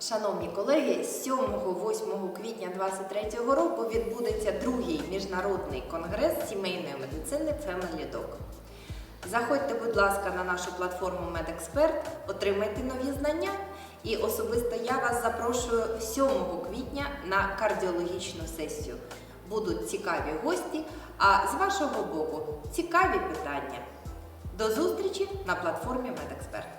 Шановні колеги, 7-8 квітня 2023 року відбудеться другий міжнародний конгрес сімейної медицини Family Doc. Заходьте, будь ласка, на нашу платформу MedExpert, отримайте нові знання. І особисто я вас запрошую 7 квітня на кардіологічну сесію. Будуть цікаві гості, а з вашого боку цікаві питання. До зустрічі на платформі MedExpert.